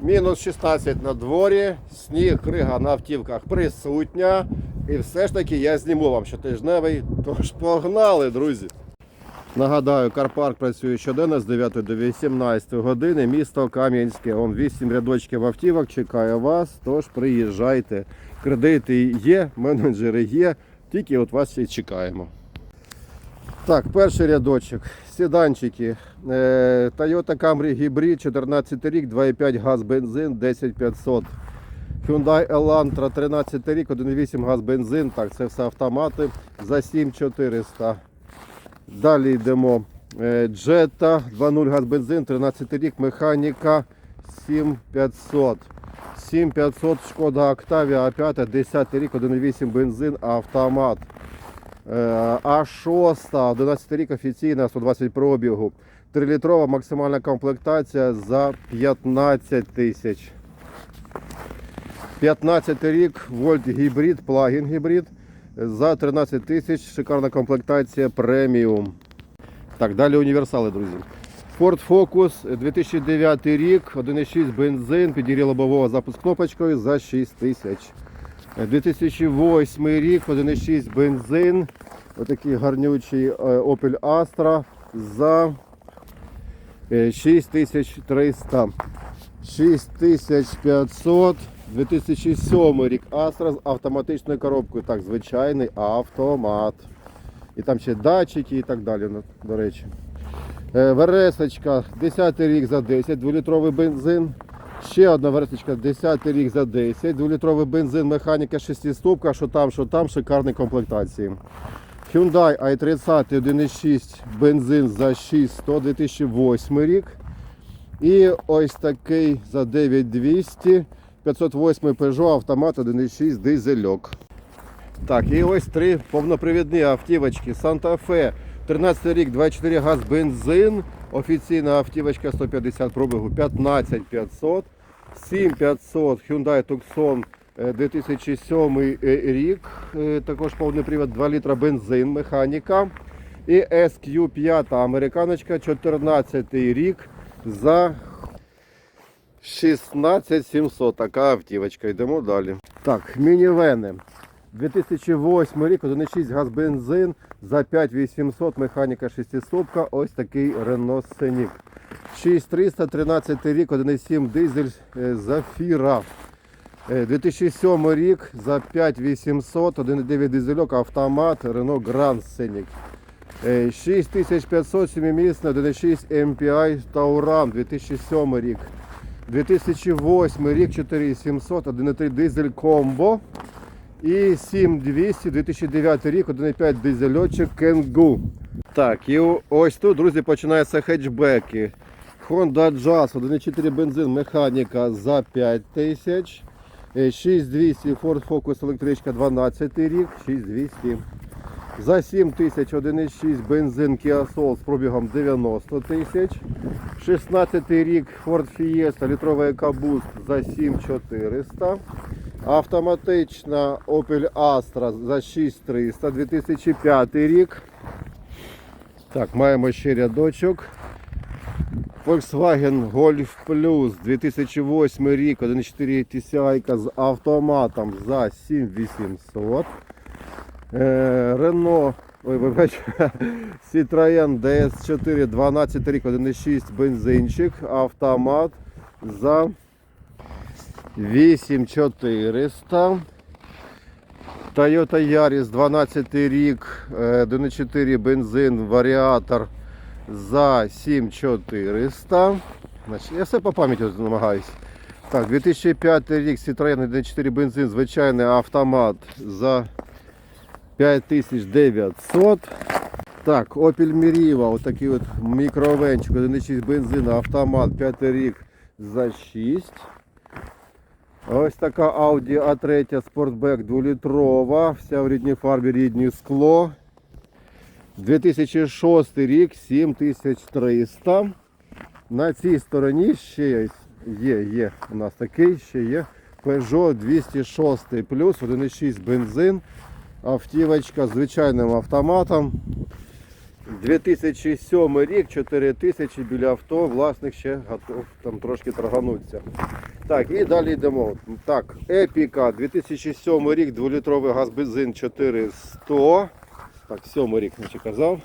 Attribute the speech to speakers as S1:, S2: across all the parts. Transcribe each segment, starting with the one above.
S1: Мінус 16 на дворі, сніг, крига на автівках присутня. І все ж таки я зніму вам щотижневий, тож погнали, друзі. Нагадаю, Карпарк працює щоденно з 9 до 18 години. Місто Кам'янське. Он 8 рядочків автівок чекає вас. Тож приїжджайте. Кредити є, менеджери є. Тільки от вас і чекаємо. Так, перший рядочок. Сіданчики. Е, Toyota Camry Hybrid, 14 рік, 2,5 газ бензин, 10500. Hyundai Elantra, 13 рік, 1,8 газ бензин. Так, це все автомати за 7400. Далі йдемо. Е, Jetta 2.0 газ бензин, 13 рік, механіка 7500. 7500 Шкода Octavia А5, 10 рік, 1.8 бензин, автомат. Е, А6, 11 рік офіційна, 120 пробігу. 3-літрова максимальна комплектація за 15 тисяч. 15 рік, вольт гібрид, плагін гібрид. За 13 тисяч шикарна комплектація преміум. Так, далі універсали, друзі. Ford Focus 2009 рік, 1,6 бензин, підігрів лобового запуск кнопочкою за 6 тисяч. 2008 рік, 1,6 бензин, отакий гарнючий е, Opel Astra за е, 6300. 6500. 2007 рік Astra з автоматичною коробкою. Так, звичайний автомат. І там ще датчики і так далі, ну, до речі. Е, Вересочка, 10 рік за 10, 2-літровий бензин. Ще одна вересочка, 10 рік за 10, 2-літровий бензин, механіка 6 що там, що там, шикарні комплектації. Hyundai i30 1.6 бензин за 6100, 2008 рік. І ось такий за 9200, 508 Peugeot автомат 1.6 дизельок. Так, і ось три повнопривідні автівочки. Santa Fe, 13 рік, 24 газ бензин. Офіційна автівочка 150 пробігу 15500. 7500 Hyundai Tucson е, 2007 рік. Е, Також повний привід 2 літра бензин, механіка. І SQ5 американочка 14 рік за 16700. Така автівочка. Йдемо далі. Так, мінівени. 2008 рік, 1,6 газ бензин за 5800, механіка 6 ось такий Renault Scenic. 6300, 13 рік, 1,7 дизель е, Зафіра. Е, 2007 рік за 5800, 1,9 дизельок, автомат Renault Grand. Е, 6500, 7-місна, 1,6 MPI Tauran, 2007 рік. 2008 рік, 4700, 1,3 дизель комбо. І 7200, 2009 рік, 1,5 дизельочок Кенгу. Так, і ось тут, друзі, починаються хетчбеки. Honda Jazz, 1,4 бензин, механіка за 5000. Е, 6200 Ford Focus електричка 12 рік, 6200. За 7 тисяч 1,6 бензин Kia Soul з пробігом 90 тисяч. 16 рік Ford Fiesta літровий EcoBoost за 7400. Автоматична Opel Astra за 6300 2005 рік. Так, маємо ще рядочок. Volkswagen Golf Plus 2008 рік, 1.4 TCI з автоматом за 7800. Е, Renault, ой, вибач, Citroën DS4 12 рік, 1.6 бензинчик, автомат за 8400. Toyota Yaris 12 рік, е, 1.4 бензин, варіатор за 7400. Значить, я все по пам'яті тут намагаюсь. Так, 2005 рік Citroen 1.4 бензин, звичайний автомат за 5900. Так, Opel Meriva, отакий от мікровенчик, 1.6 бензин, автомат, 5 рік за 6. Ось така Audi A3 Sportback 2-літрова, вся в рідній фарбі, рідні скло. 2006 рік, 7300. На цій стороні ще є, є, у нас такий, ще є Peugeot 206 плюс 1.6 бензин. Автівочка з звичайним автоматом. 2007 рік, 4000 біля авто, власник ще готов там трошки торгануться. Так, і далі йдемо. Так, Епіка, 2007 рік, 2-літровий газ бензин 400. Так, 7 рік, наче казав.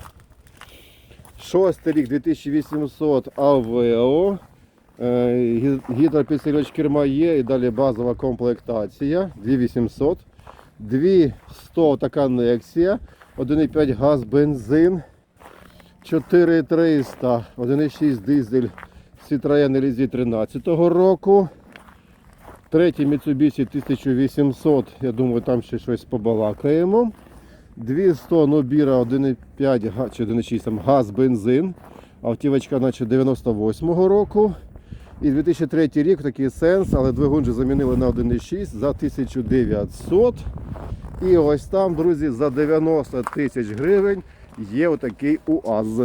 S1: Шостий рік, 2800 АВО. Е, Гідропідсилювач керма є і далі базова комплектація 2800. 200 така Нексія, 1,5 газ бензин, 4300, 1,6 дизель Citroen LZ 13 року. Третій Mitsubishi 1800, я думаю, там ще щось побалакаємо. 200 Nobira 1,5 чи 1,6 там, газ бензин. Автівочка наче 98-го року. І 2003 рік такий сенс, але двигун вже замінили на 1,6 за 1900. І ось там, друзі, за 90 тисяч гривень є отакий УАЗ.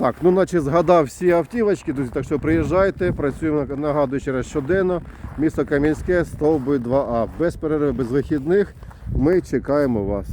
S1: Так, ну наче згадав всі автівочки, друзі, так що приїжджайте, працюємо, нагадую ще раз щоденно. Місто Кам'янське, стовби 2А. Без перерви, без вихідних. Ми чекаємо вас.